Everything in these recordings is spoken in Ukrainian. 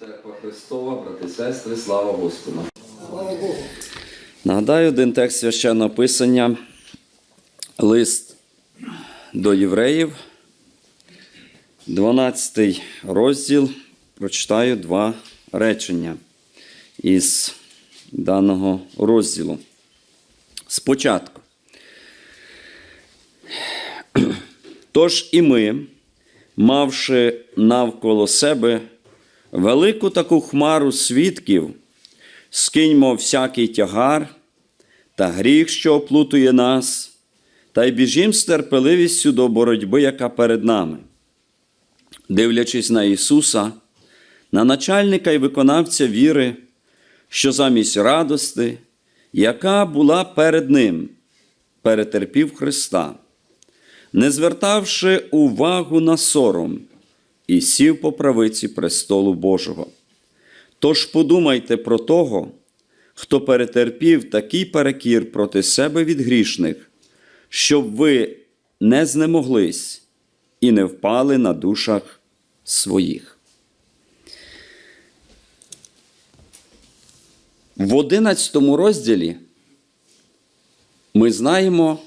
Церква Христова, брати і сестри, слава Господу. Нагадаю один текст священного писання, лист до євреїв, 12 розділ. Прочитаю два речення із даного розділу. Спочатку. Тож і ми, мавши навколо себе велику таку хмару свідків, скиньмо всякий тягар та гріх, що оплутує нас, та й біжім з терпеливістю до боротьби, яка перед нами. Дивлячись на Ісуса, на начальника і виконавця віри, що замість радости, яка була перед Ним, перетерпів Христа, не звертавши увагу на сором, і сів по правиці престолу Божого. Тож подумайте про того, хто перетерпів такий перекір проти себе від грішних, щоб ви не знемоглись і не впали на душах своїх. В одинадцятому розділі ми знаємо,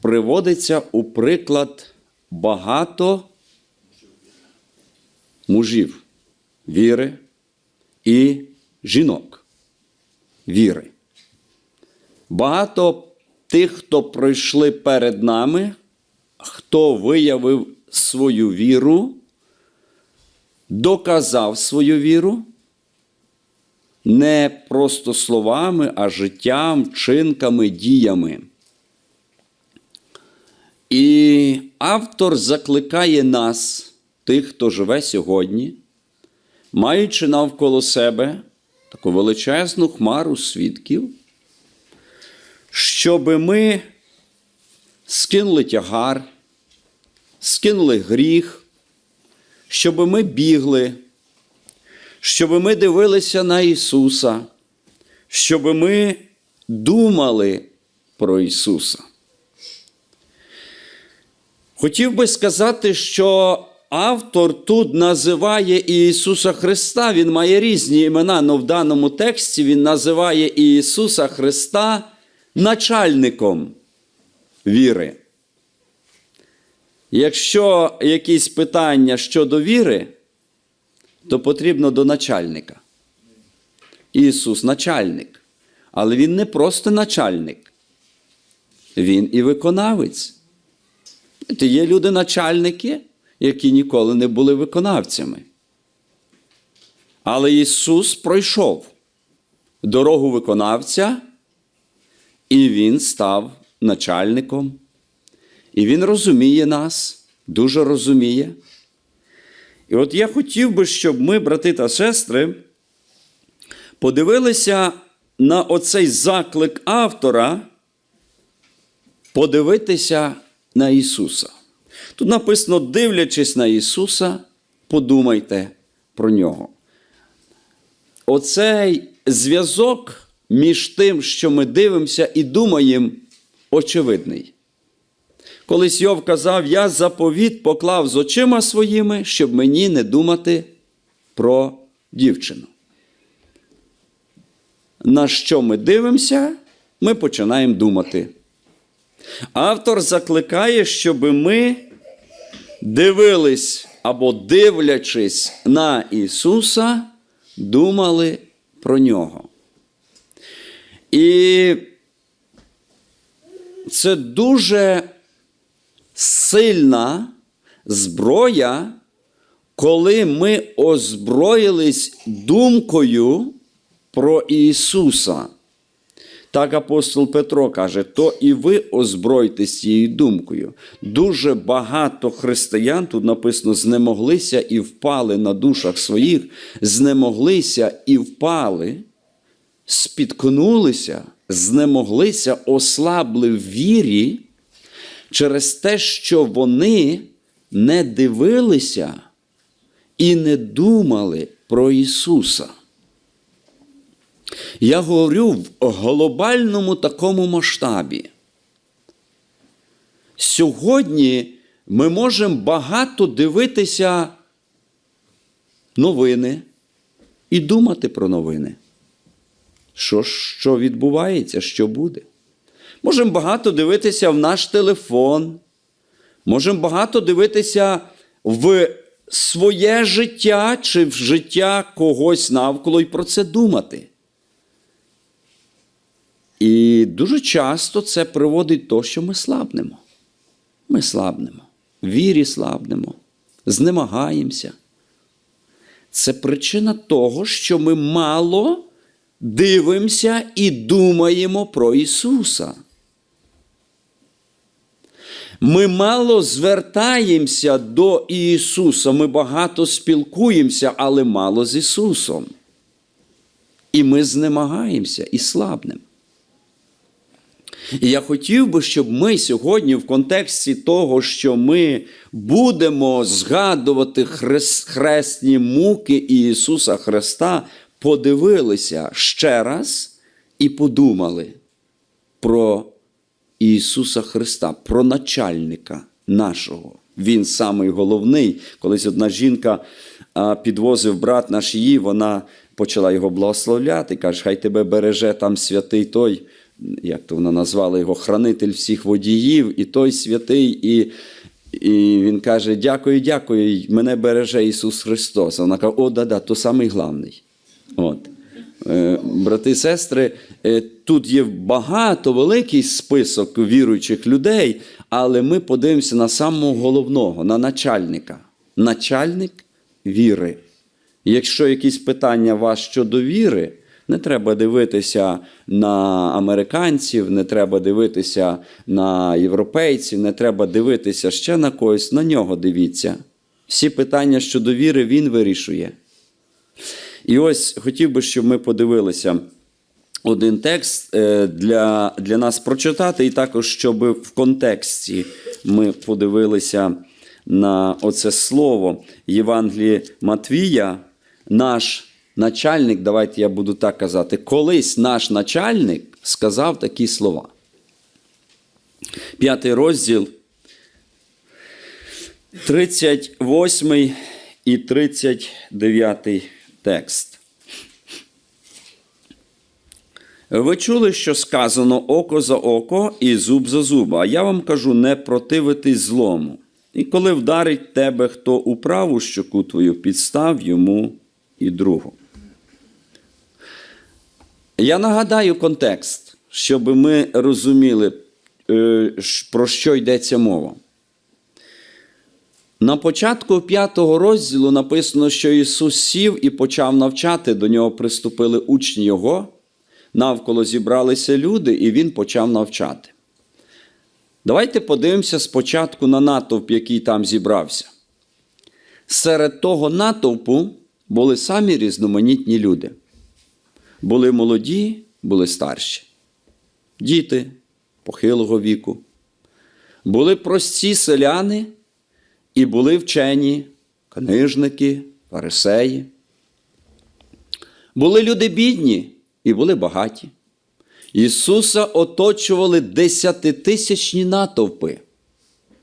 приводиться у приклад багато мужів віри і жінок віри. Багато тих, хто пройшли перед нами, хто виявив свою віру, доказав свою віру, не просто словами, а життям, вчинками, діями. І автор закликає нас, тих, хто живе сьогодні, маючи навколо себе таку величезну хмару свідків, щоб ми скинули тягар, скинули гріх, щоб ми бігли, щоб ми дивилися на Ісуса, щоб ми думали про Ісуса. Хотів би сказати, що автор тут називає Ісуса Христа, Він має різні імена, але в даному тексті Він називає Ісуса Христа начальником віри. Якщо якісь питання щодо віри, то потрібно до начальника. Ісус начальник. Але Він не просто начальник, Він і виконавець. Є люди-начальники, які ніколи не були виконавцями. Але Ісус пройшов дорогу виконавця, і Він став начальником. І Він розуміє нас, дуже розуміє. І от я хотів би, щоб ми, брати та сестри, подивилися на оцей заклик автора, подивитися на Ісуса. Тут написано, дивлячись на Ісуса, подумайте про нього. Оцей зв'язок між тим, що ми дивимося і думаємо, очевидний. Колись Йов казав, я заповіт поклав з очима своїми, щоб мені не думати про дівчину. На що ми дивимося, ми починаємо думати. Автор закликає, щоб ми дивились або дивлячись на Ісуса, думали про нього. І це дуже сильна зброя, коли ми озброїлись думкою про Ісуса. Так апостол Петро каже, то і ви озбройтесь цією думкою. Дуже багато християн, тут написано, знемоглися і впали на душах своїх, знемоглися і впали, спіткнулися, знемоглися, ослабли в вірі через те, що вони не дивилися і не думали про Ісуса. Я говорю в глобальному такому масштабі. Сьогодні ми можемо багато дивитися новини, і думати про новини. Що, що відбувається, що буде? Можемо багато дивитися в наш телефон, можемо багато дивитися в своє життя чи в життя когось навколо і про це думати. І дуже часто це приводить до того, що ми слабнемо. Ми слабнемо, вірі слабнемо, знемагаємося. Це причина того, що ми мало дивимося і думаємо про Ісуса. Ми мало звертаємося до Ісуса. Ми багато спілкуємося, але мало з Ісусом. І ми знемагаємося і слабнемо. І я хотів би, щоб ми сьогодні, в контексті того, що ми будемо згадувати хрес- хресні муки Ісуса Христа, подивилися ще раз і подумали про Ісуса Христа, про начальника нашого. Він самий головний. Колись одна жінка підвозив брат наш її, вона почала його благословляти, каже, хай тебе береже там святий той, як то вона назвала його, хранитель всіх водіїв, і той святий, і, і він каже: Дякую, дякую, мене береже Ісус Христос. А Вона каже, о, да-да, то самий главний. От. Е, Брати і сестри, е, тут є багато великий список віруючих людей, але ми подивимося на самого головного, на начальника. Начальник віри. Якщо якісь питання вас щодо віри, не треба дивитися на американців, не треба дивитися на європейців, не треба дивитися ще на когось, на нього дивіться. Всі питання щодо віри він вирішує. І ось хотів би, щоб ми подивилися один текст е, для, для нас прочитати, і також, щоб в контексті ми подивилися на оце слово Євангелії Матвія, наш начальник, давайте я буду так казати, колись наш начальник сказав такі слова. П'ятий розділ, 38 і 39 текст. Ви чули, що сказано око за око і зуб за зуб, а я вам кажу, не противитись злому. І коли вдарить тебе хто у праву щоку твою, підстав йому і другу. Я нагадаю контекст, щоб ми розуміли, е, про що йдеться мова. На початку п'ятого розділу написано, що Ісус сів і почав навчати. До нього приступили учні Його, навколо зібралися люди, і Він почав навчати. Давайте подивимося спочатку на натовп, який там зібрався. Серед того натовпу були самі різноманітні люди. Були молоді, були старші, діти похилого віку, були прості селяни і були вчені, книжники, фарисеї. Були люди бідні і були багаті. Ісуса оточували десятитисячні натовпи.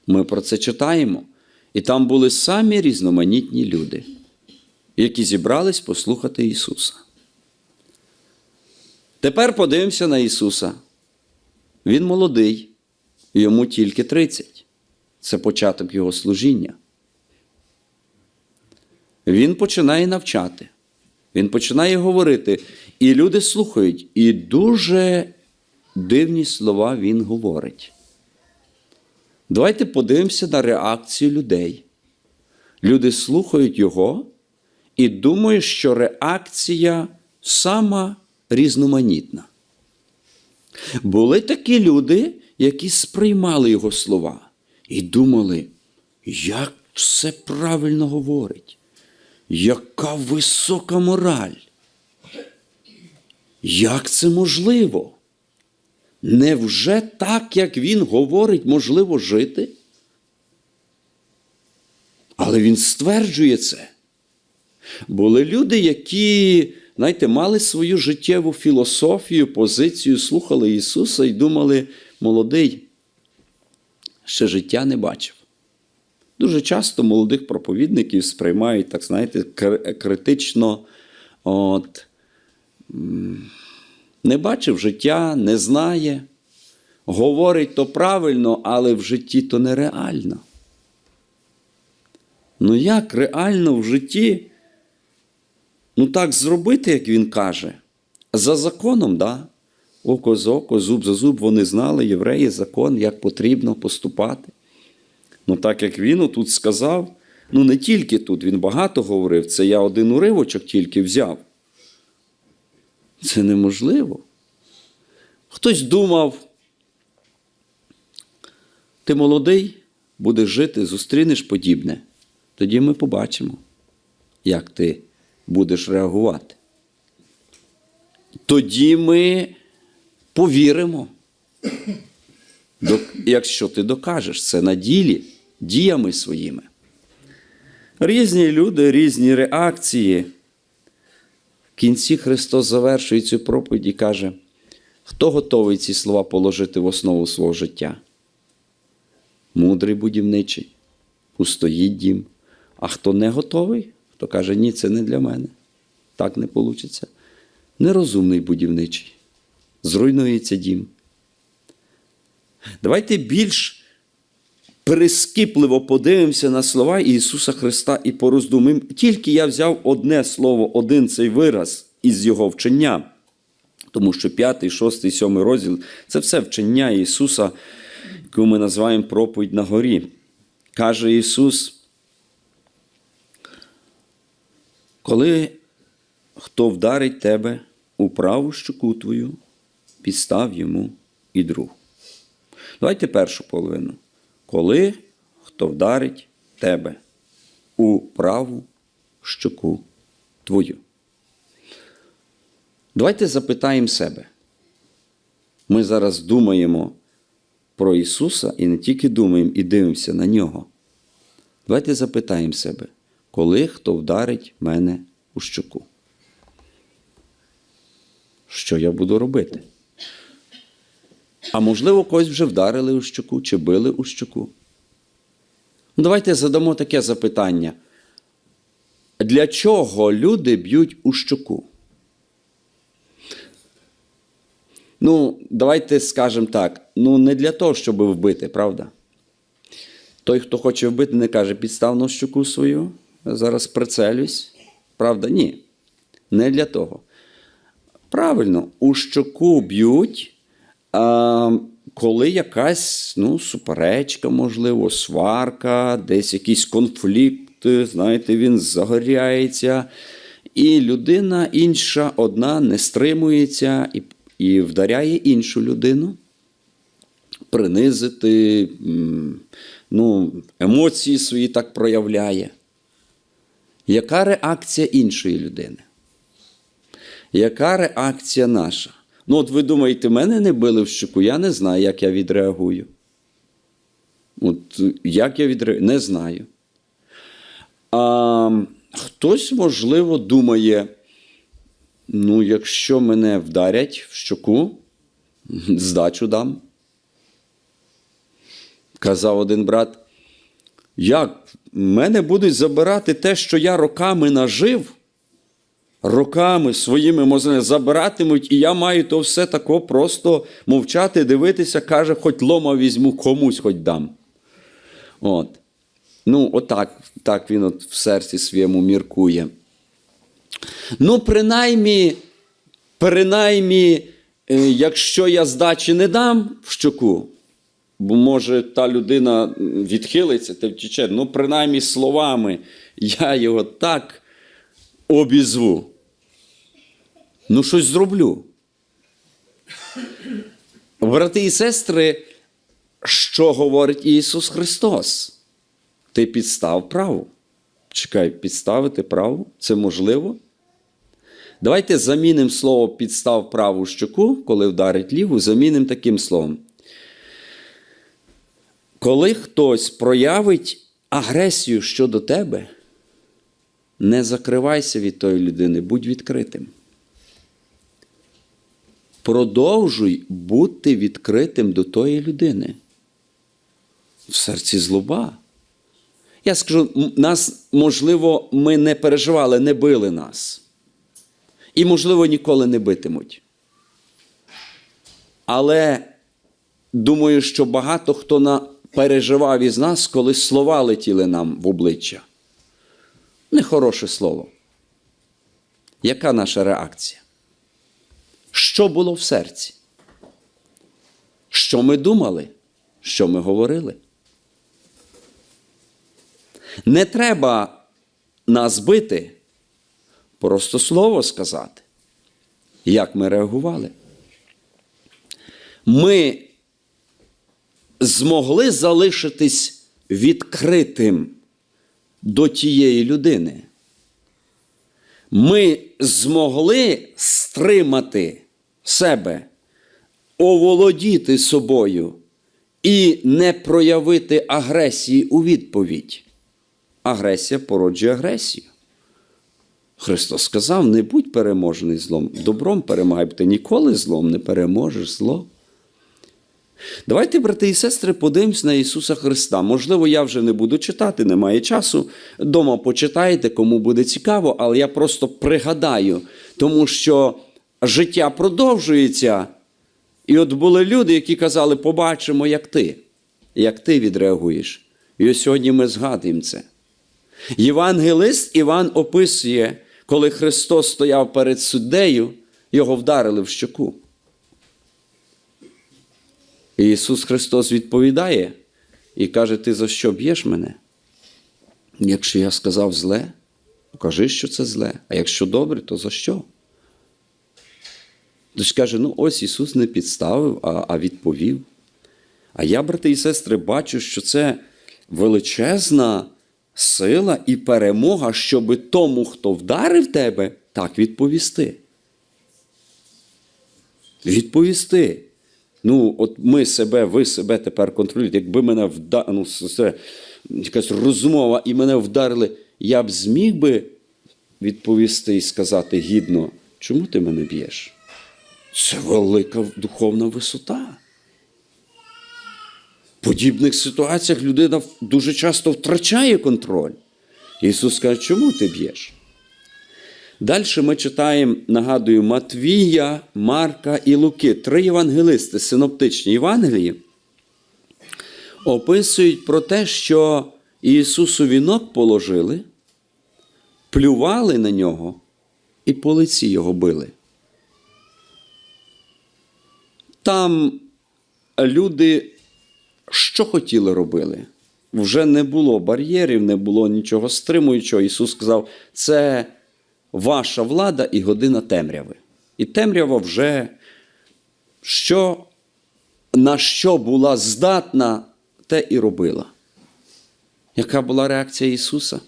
Ми про це читаємо. І там були самі різноманітні люди, які зібрались послухати Ісуса. Тепер подивимося на Ісуса. Він молодий, йому тільки 30. Це початок Його служіння. Він починає навчати, він починає говорити, і люди слухають, і дуже дивні слова він говорить. Давайте подивимося на реакцію людей. Люди слухають його і думають, що реакція сама різноманітна. Були такі люди, які сприймали його слова і думали, як все правильно говорить, яка висока мораль. Як це можливо? Невже так, як він говорить, можливо жити? Але він стверджує це. Були люди, які, знаєте, мали свою життєву філософію, позицію, слухали Ісуса і думали, молодий, ще життя не бачив. Дуже часто молодих проповідників сприймають, так знаєте, критично от, не бачив життя, не знає, говорить то правильно, але в житті то нереально. Ну як реально в житті ну так зробити, як він каже? За законом, да? Око за око, зуб за зуб, вони знали, євреї, закон, як потрібно поступати. Ну, так як він тут сказав, ну не тільки тут, він багато говорив, це я один уривочок тільки взяв. Це неможливо. Хтось думав, ти молодий, будеш жити, зустрінеш подібне. Тоді ми побачимо, як ти будеш реагувати. Тоді ми повіримо, якщо ти докажеш це на ділі, діями своїми. Різні люди, різні реакції. В кінці Христос завершує цю проповідь і каже, хто готовий ці слова положити в основу свого життя? Мудрий будівничий, устоїть дім. А хто не готовий, хто каже, ні, це не для мене. Так не вийде. Нерозумний будівничий. Зруйнується дім. Давайте більш прискіпливо подивимося на слова Ісуса Христа і пороздумуємо. Тільки я взяв одне слово, один цей вираз із Його вчення. Тому що п'ятий, шостий, сьомий розділ це все вчення Ісуса, яку ми називаємо проповідь на горі. Каже Ісус, коли хто вдарить тебе у праву щоку твою, підстав йому і другу. Давайте першу половину. Коли хто вдарить тебе у праву щоку твою. Давайте запитаємо себе. Ми зараз думаємо про Ісуса і не тільки думаємо і дивимося на Нього. Давайте запитаємо себе, коли хто вдарить мене у щоку. Що я буду робити? А можливо, когось вже вдарили у щоку чи били у щоку. Ну, давайте задамо таке запитання. Для чого люди б'ють у щоку? Ну, давайте скажемо так: ну, не для того, щоб вбити, правда? Той, хто хоче вбити, не каже, підстав на щоку свою, зараз прицелюсь. Правда? Ні. Не для того. Правильно, у щоку б'ють, а, коли якась ну, суперечка, можливо, сварка, десь якийсь конфлікт, знаєте, він загоряється. І людина інша одна не стримується і, і вдаряє іншу людину. Принизити, ну, емоції свої так проявляє. Яка реакція іншої людини? Яка реакція наша? Ну, от ви думаєте, мене не били в щоку, я не знаю, як я відреагую. От як я відреагую, не знаю. А хтось, можливо, думає, ну, якщо мене вдарять в щоку, здачу дам. Казав один брат, як мене будуть забирати те, що я роками нажив, роками своїми мозгами забиратимуть, і я маю то все тако просто мовчати, дивитися, каже, хоч лома візьму, комусь хоч дам. От. Ну, отак так він от в серці своєму міркує. Ну, принаймні, принаймні, е, якщо я здачі не дам в щоку, бо може та людина відхилиться та втіче, ну, принаймні словами я його так обізву. Ну, щось зроблю. Брати і сестри, що говорить Ісус Христос? Ти підстав праву. Чекай, підставити праву? Це можливо? Давайте замінимо слово підстав праву щоку, коли вдарить ліву, замінимо таким словом. Коли хтось проявить агресію щодо тебе, не закривайся від тої людини, будь відкритим. Продовжуй бути відкритим до тої людини. В серці злоба. Я скажу, нас, можливо, ми не переживали, не били нас. І, можливо, ніколи не битимуть. Але думаю, що багато хто на... переживав із нас, коли слова летіли нам в обличчя. Нехороше слово. Яка наша реакція? Що було в серці? Що ми думали? Що ми говорили? Не треба нас бити, просто слово сказати, як ми реагували. Ми змогли залишитись відкритим до тієї людини. Ми змогли стримати себе, оволодіти собою і не проявити агресії у відповідь. Агресія породжує агресію. Христос сказав: не будь переможений злом, добром перемагай, бо ти ніколи злом не переможеш зло. Давайте, брати і сестри, подивимось на Ісуса Христа. Можливо, я вже не буду читати, немає часу. Дома почитайте, кому буде цікаво, але я просто пригадаю, тому що життя продовжується. І от були люди, які казали, побачимо, як ти, як ти відреагуєш. І ось сьогодні ми згадуємо це. Євангелист Іван описує, коли Христос стояв перед суддею, його вдарили в щоку. І Ісус Христос відповідає і каже: Ти за що б'єш мене? Якщо я сказав зле, покажи, що це зле. А якщо добре, то за що? Тож каже: ну ось Ісус не підставив, а, а відповів. А я, брати і сестри, бачу, що це величезна сила і перемога, щоби тому, хто вдарив тебе, так відповісти. Відповісти. Ну, от ми себе, ви себе тепер контролюєте. Якби мене вдарили, ну, це якась розмова і мене вдарили, я б зміг би відповісти і сказати гідно, чому ти мене б'єш? Це велика духовна висота. В подібних ситуаціях людина дуже часто втрачає контроль. Ісус каже, чому ти б'єш? Далі ми читаємо, нагадую, Матвія, Марка і Луки, три євангелисти, синоптичні Євангелії, описують про те, що Ісусу вінок положили, плювали на нього і по лиці його били. Там люди що хотіли робили? Вже не було бар'єрів, не було нічого стримуючого. Ісус сказав, це ваша влада і година темряви. І темрява вже що, на що була здатна, те і робила. Яка була реакція Ісуса?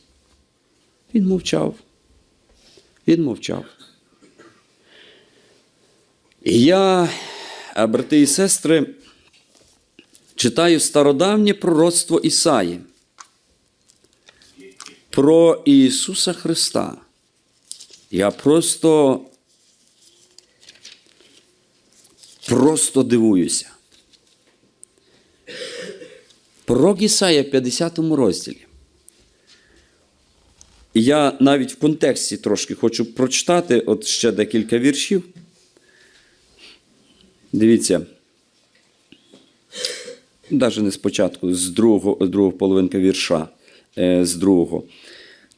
Він мовчав. Він мовчав. І я, брати і сестри, читаю стародавнє пророцтво Ісаї про Ісуса Христа. Я просто просто дивуюся. Пророк Ісая в 50 розділі. Я навіть в контексті трошки хочу прочитати от ще декілька віршів. Дивіться. Навіть не спочатку, з другого, з другого половинка вірша, з другого.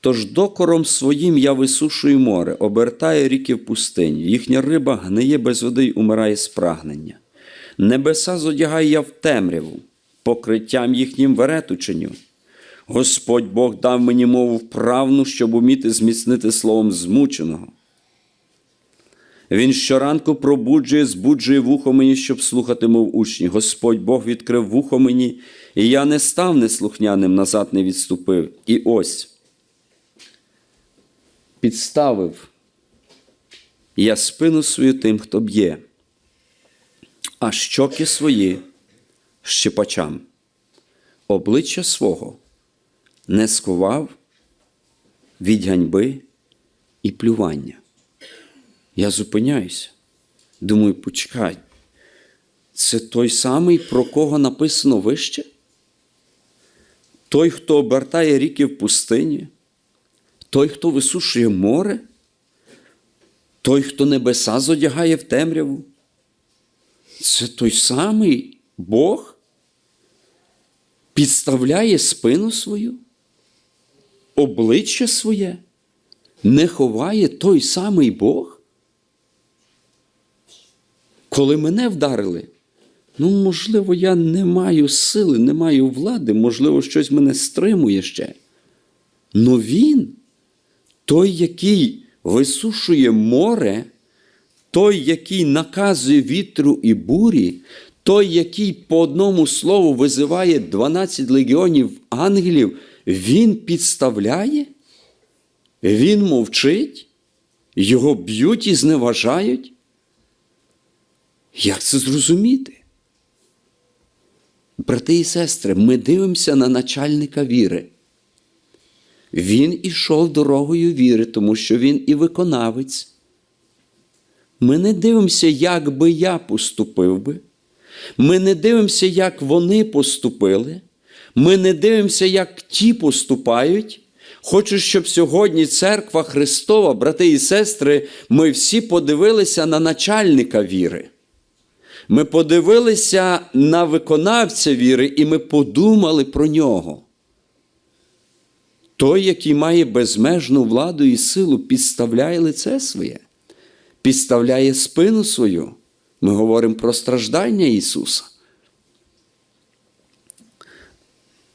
Тож докором своїм я висушую море, обертаю ріки в пустині, їхня риба гниє без води й умирає з прагнення. Небеса зодягаю я в темряву, покриттям їхнім верету чиню. Господь Бог дав мені мову вправну, щоб уміти зміцнити словом змученого. Він щоранку пробуджує, збуджує вухо мені, щоб слухати, мов учні. Господь Бог відкрив вухо мені, і я не став неслухняним, назад не відступив. І ось підставив я спину свою тим, хто б'є, а щоки свої щепачам, обличчя свого не сховав від ганьби і плювання. Я зупиняюся. Думаю, почекай, це той самий, про кого написано вище? Той, хто обертає ріки в пустині, той, хто висушує море, той, хто небеса зодягає в темряву. Це той самий Бог підставляє спину свою, обличчя своє, не ховає той самий Бог. Коли мене вдарили, ну, можливо, я не маю сили, не маю влади, можливо, щось мене стримує ще. Но він, той, який висушує море, той, який наказує вітру і бурі, той, який по одному слову визиває 12 легіонів ангелів, він підставляє, він мовчить, його б'ють і зневажають. Як це зрозуміти? Брати і сестри, ми дивимося на начальника віри. Він ішов дорогою віри, тому що він і виконавець. Ми не дивимося, як би я поступив би. Ми не дивимося, як вони поступили. Ми не дивимося, як ті поступають. Хочу, щоб сьогодні церква Христова, брати і сестри, ми всі подивилися на начальника віри. Ми подивилися на виконавця віри, і ми подумали про нього. Той, який має безмежну владу і силу, підставляє лице своє, підставляє спину свою. Ми говоримо про страждання Ісуса.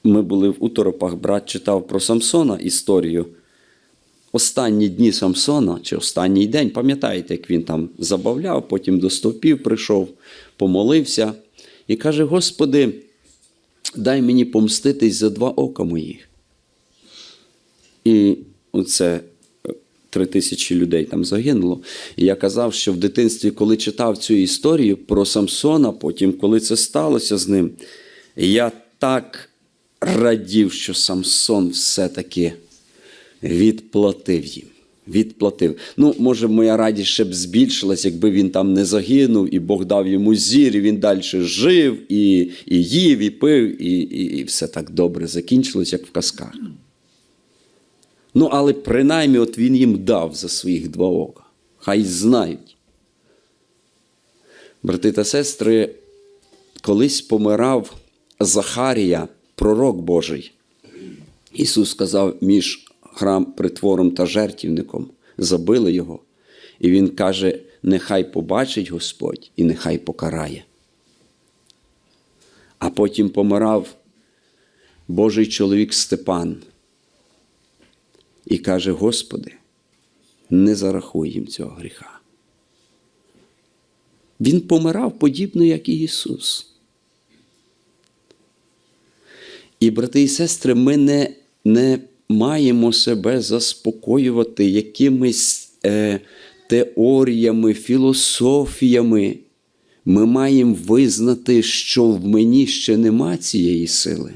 Ми були в уторопах, брат читав про Самсона історію. Останні дні Самсона, чи останній день, пам'ятаєте, як він там забавляв, потім до стовпів прийшов, помолився і каже: Господи, дай мені помститись за два ока моїх. І оце е, три тисячі людей там загинуло. І я казав, що в дитинстві, коли читав цю історію про Самсона, потім, коли це сталося з ним, я так радів, що Самсон все-таки відплатив їм. Відплатив. Ну, може, моя радість ще б збільшилась, якби він там не загинув, і Бог дав йому зір, і він далі жив, і, і їв, і пив, і, і, і все так добре закінчилось, як в казках. Ну, але принаймні от він їм дав за своїх два ока. Хай знають. Брати та сестри, колись помирав Захарія, пророк Божий. Ісус сказав між храм притвором та жертівником, забили його. І Він каже: нехай побачить Господь і нехай покарає. А потім помирав Божий чоловік Степан і каже: Господи, не зарахуй їм цього гріха. Він помирав подібно, як і Ісус. І, брати і сестри, ми не, не маємо себе заспокоювати якимись е, теоріями, філософіями. Ми маємо визнати, що в мені ще нема цієї сили.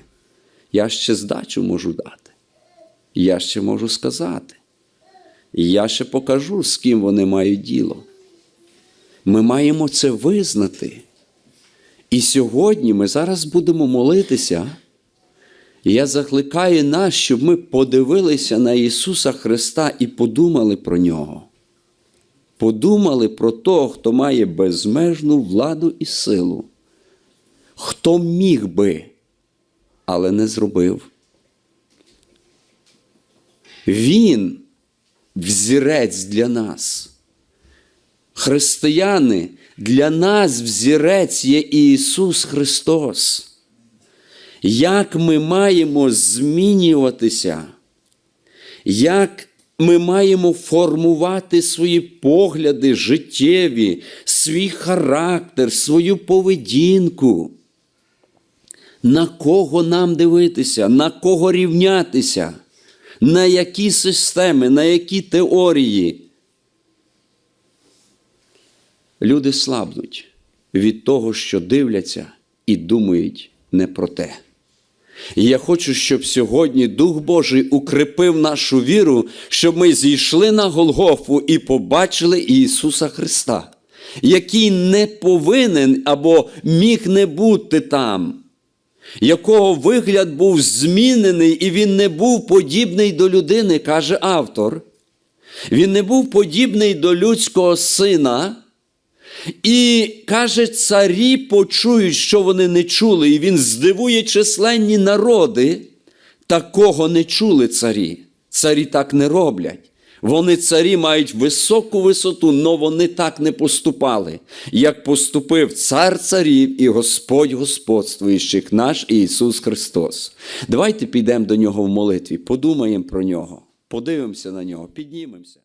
Я ще здачу можу дати. Я ще можу сказати. Я ще покажу, з ким вони мають діло. Ми маємо це визнати. І сьогодні ми зараз будемо молитися. Я закликаю нас, щоб ми подивилися на Ісуса Христа і подумали про Нього. Подумали про того, хто має безмежну владу і силу, хто міг би, але не зробив. Він взірець для нас. Християни, для нас взірець є Ісус Христос. Як ми маємо змінюватися, як ми маємо формувати свої погляди життєві, свій характер, свою поведінку, на кого нам дивитися, на кого рівнятися, на які системи, на які теорії. Люди слабнуть від того, що дивляться і думають не про те. І я хочу, щоб сьогодні Дух Божий укріпив нашу віру, щоб ми зійшли на Голгофу і побачили Ісуса Христа, який не повинен або міг не бути там, якого вигляд був змінений, і він не був подібний до людини, каже автор. Він не був подібний до людського сина. І каже, царі почують, що вони не чули, і він здивує численні народи. Такого не чули царі. Царі так не роблять. Вони царі мають високу висоту, але вони так не поступали, як поступив цар царів і Господь господствуючих наш Ісус Христос. Давайте підемо до нього в молитві, подумаємо про нього, подивимося на нього, піднімемося.